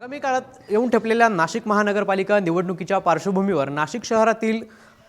आगामी काळात येऊन ठेपलेल्या नाशिक महानगरपालिका निवडणुकीच्या पार्श्वभूमीवर नाशिक शहरातील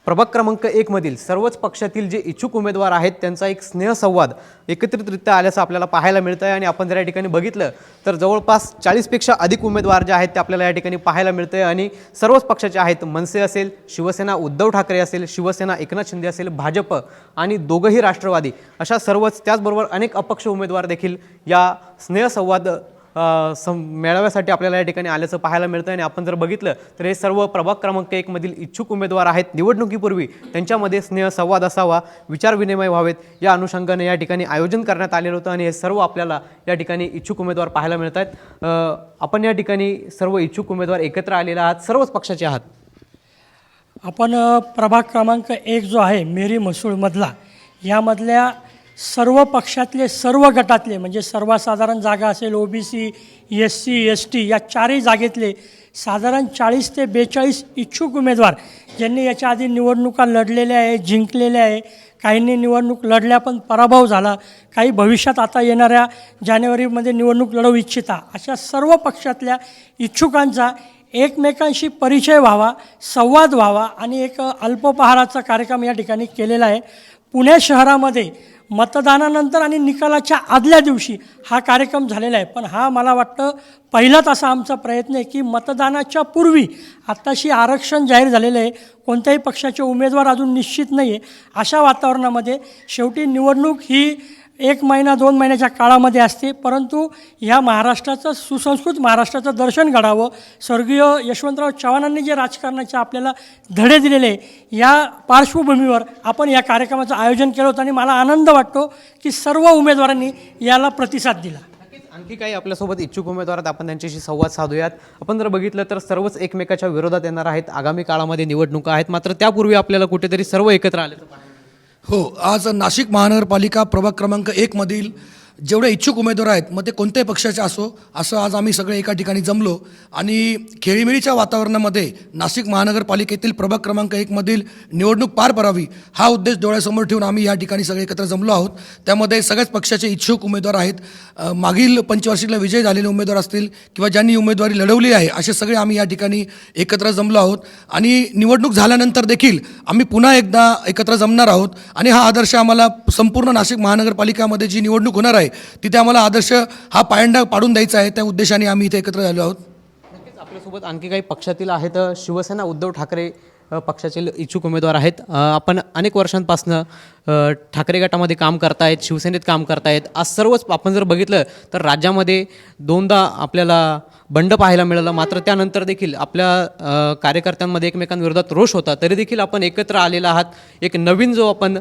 प्रभाग क्रमांक एकमधील सर्वच पक्षातील जे इच्छुक उमेदवार आहेत त्यांचा एक स्नेहसंवाद एकत्रितरित्या आल्याचं आपल्याला पाहायला मिळतं आहे आणि आपण जर या ठिकाणी बघितलं तर जवळपास चाळीसपेक्षा अधिक उमेदवार जे आहेत ते आपल्याला या ठिकाणी पाहायला मिळतं आहे आणि सर्वच पक्षाचे आहेत मनसे असेल शिवसेना उद्धव ठाकरे असेल शिवसेना एकनाथ शिंदे असेल भाजप आणि दोघंही राष्ट्रवादी अशा सर्वच त्याचबरोबर अनेक अपक्ष उमेदवार देखील या स्नेहसंवाद सम सं मेळाव्यासाठी आपल्याला या ठिकाणी आल्याचं पाहायला मिळतं आणि आपण जर बघितलं तर हे सर्व प्रभाग क्रमांक एकमधील इच्छुक उमेदवार आहेत. निवडणुकीपूर्वी त्यांच्यामध्ये स्नेह संवाद असावा विचारविनिमय व्हावेत या अनुषंगाने या ठिकाणी आयोजन करण्यात आलेलं होतं आणि हे सर्व आपल्याला या ठिकाणी इच्छुक उमेदवार पाहायला मिळत आहेत आपण या ठिकाणी सर्व इच्छुक उमेदवार एकत्र आलेले आहात. सर्वच पक्षाचे आहात. आपण प्रभाग क्रमांक एक जो आहे मेरी म्हसूळमधला यामधल्या सर्व पक्षातले सर्व गटातले म्हणजे सर्वसाधारण जागा असेल O B C S C S T या चारही जागेतले साधारण चाळीस ते बेचाळीस इच्छुक उमेदवार ज्यांनी याच्या आधी निवडणुका लढलेल्या आहे जिंकलेल्या आहे. काहींनी निवडणूक लढल्या पण पराभव झाला. काही भविष्यात आता येणाऱ्या जानेवारीमध्ये निवडणूक लढवू इच्छिता. अशा सर्व पक्षातल्या इच्छुकांचा एकमेकांशी परिचय व्हावा संवाद व्हावा आणि एक अल्पोपहाराचा कार्यक्रम या ठिकाणी केलेला आहे. पुणे शहरामध्ये मतदानानंतर आणि निकालाच्या आदल्या दिवशी हा कार्यक्रम झालेला आहे. पण हा मला वाटतं पहिलाच असा आमचा प्रयत्न आहे की मतदानाच्या पूर्वी आत्ताशी आरक्षण जाहीर झालेलं आहे. कोणत्याही पक्षाचे उमेदवार अजून निश्चित नाही आहे अशा वातावरणामध्ये शेवटी निवडणूक ही एक महिना दोन महिन्याच्या काळामध्ये असते परंतु ह्या महाराष्ट्राचं सुसंस्कृत महाराष्ट्राचं दर्शन घडावं स्वर्गीय यशवंतराव चव्हाणांनी जे राजकारणाचे आपल्याला धडे दिलेले आहे, या पार्श्वभूमीवर आपण या कार्यक्रमाचं आयोजन केलं होतं आणि मला आनंद वाटतो की सर्व उमेदवारांनी याला प्रतिसाद दिला. आणखी काही आपल्यासोबत इच्छुक उमेदवार आपण त्यांच्याशी संवाद साधूयात. आपण जर बघितलं तर सर्वच एकमेकाच्या विरोधात येणार आहेत. आगामी काळामध्ये निवडणुका आहेत मात्र त्यापूर्वी आपल्याला कुठेतरी सर्व एकत्र आले हो आज नाशिक महानगरपालिका प्रभाग क्रमांक एकमधील जेवढे इच्छुक उमेदवार आहेत मग ते कोणत्याही पक्षाचे असो असं आज आम्ही सगळे एका ठिकाणी जमलो. आणि खेळीमेळीच्या वातावरणामध्ये नाशिक महानगरपालिकेतील प्रभाग क्रमांक एकमधील निवडणूक पार पडावी हा उद्देश डोळ्यासमोर ठेवून आम्ही या ठिकाणी सगळे एकत्र जमलो आहोत. त्यामध्ये सगळ्याच पक्षाचे इच्छुक उमेदवार आहेत. मागील पंचवार्षिकला विजय झालेले उमेदवार असतील किंवा ज्यांनी उमेदवारी लढवली आहे असे सगळे आम्ही या ठिकाणी एकत्र जमलो आहोत. आणि निवडणूक झाल्यानंतर देखील आम्ही पुन्हा एकदा एकत्र जमणार आहोत. आणि हा आदर्श आम्हाला संपूर्ण नाशिक महानगरपालिकामध्ये जी निवडणूक होणार आहे तिथे आम्हाला आदर्श हा पायंडा पाडून द्यायचा आहे. त्या उद्देशाने आम्ही इथे एकत्र झालो आहोत. नक्कीच आपल्यासोबत आणखी काही पक्षातील आहेत शिवसेना उद्धव ठाकरे पक्षाचे इच्छुक उमेदवार आहेत. आपण अनेक वर्षांपासनं ठाकरे गटामध्ये काम करतायत शिवसेनेत काम करतायत. आज सर्वच आपण जर बघितलं तर राज्यामध्ये दोनदा आपल्याला बंड पाहायला मिळालं. मात्र त्यानंतर देखील आपल्या कार्यकर्त्यांमध्ये एकमेकांविरोधात रोष होता. तरी देखील आपण एकत्र आलेला आहात. एक नवीन जो आपण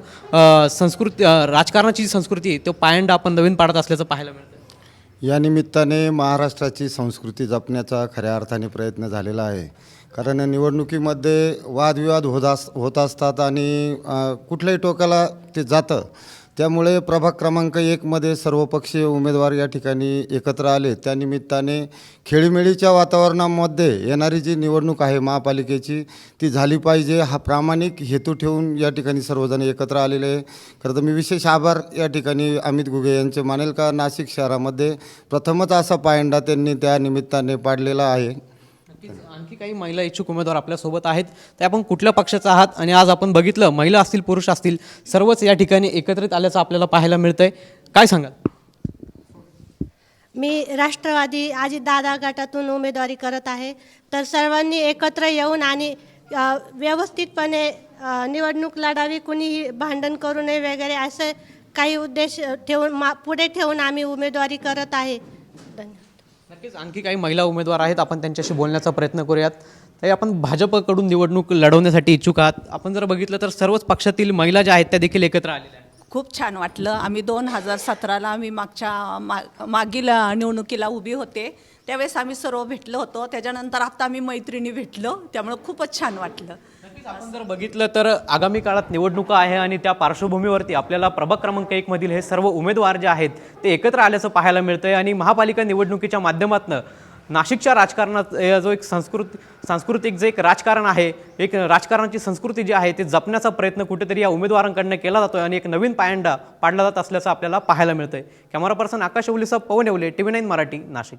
संस्कृती राजकारणाची जी संस्कृती तो पायंडा आपण नवीन पाडत असल्याचं पाहायला मिळतं या निमित्ताने महाराष्ट्राची संस्कृती जपण्याचा खऱ्या अर्थाने प्रयत्न झालेला आहे. कारण निवडणुकीमध्ये वादविवाद होत अस होत असतात आणि कुठल्याही टोकाला ते जातं. त्यामुळे प्रभाग क्रमांक एकमध्ये सर्वपक्षीय उमेदवार या ठिकाणी एकत्र आले. त्यानिमित्ताने खेळीमेळीच्या वातावरणामध्ये येणारी जी निवडणूक आहे महापालिकेची ती झाली पाहिजे. हा प्रामाणिक हेतू ठेवून या ठिकाणी सर्वजण एकत्र आलेले आहे. खरं तर मी विशेष आभार या ठिकाणी अमित घुगे यांचे मानेल का? नाशिक शहरामध्ये प्रथमच असा पायंडा त्यांनी त्या निमित्ताने पाडलेला आहे. नक्कीच. आणखी काही महिला इच्छुक उमेदवार आपल्यासोबत आहेत. ते आपण कुठल्या पक्षाचा आहात? आणि आज आपण बघितलं महिला असतील पुरुष असतील सर्वच या ठिकाणी एकत्रित आल्याचं आपल्याला पाहायला मिळतंय. काय सांगाल? मी राष्ट्रवादी अजितदादा गटातून उमेदवारी करत आहे. तर सर्वांनी एकत्र येऊन आणि अ, व्यवस्थितपणे अ, निवडणूक लढावी कुणीही भांडण करू नये वगैरे असे काही उद्देश ठेवून मा पुढे ठेवून आम्ही उमेदवारी करत आहे. धन्यवाद. नक्कीच आणखी काही महिला उमेदवार आहेत आपण त्यांच्याशी बोलण्याचा प्रयत्न करूयात. ताई आपण भाजपकडून निवडणूक लढवण्यासाठी इच्छुक आहात. आपण जर बघितलं तर सर्वच पक्षातील महिला ज्या आहेत त्या देखील एकत्र आलेल्या आहेत. खूप छान वाटलं. आम्ही दोन हजार सतराला आम्ही मागच्या मा मागील निवडणुकीला उभी होते. त्यावेळेस आम्ही सर्व भेटलो होतो. त्याच्यानंतर आता आम्ही मैत्रिणी भेटलो. त्यामुळं खूपच छान वाटलं. आपण जर बघितलं तर आगामी काळात निवडणुका आहे आणि त्या पार्श्वभूमीवरती आपल्याला प्रभाग क्रमांक एक मधील हे सर्व उमेदवार जे आहेत ते एकत्र आल्याचं पाहायला मिळतंय आणि महापालिका निवडणुकीच्या माध्यमातून नाशिकच्या राजकारणात जो एक संस्कृत सांस्कृतिक जे एक राजकारण आहे एक राजकारणाची संस्कृती जी आहे ते जपण्याचा प्रयत्न कुठेतरी या उमेदवारांकडनं केला जातोय आणि एक नवीन पायंडा पाडला जात असल्याचं आपल्याला पाहायला मिळतंय. Camera person Akash Olisa Pawan Yewale T V nine Marathi Nashik.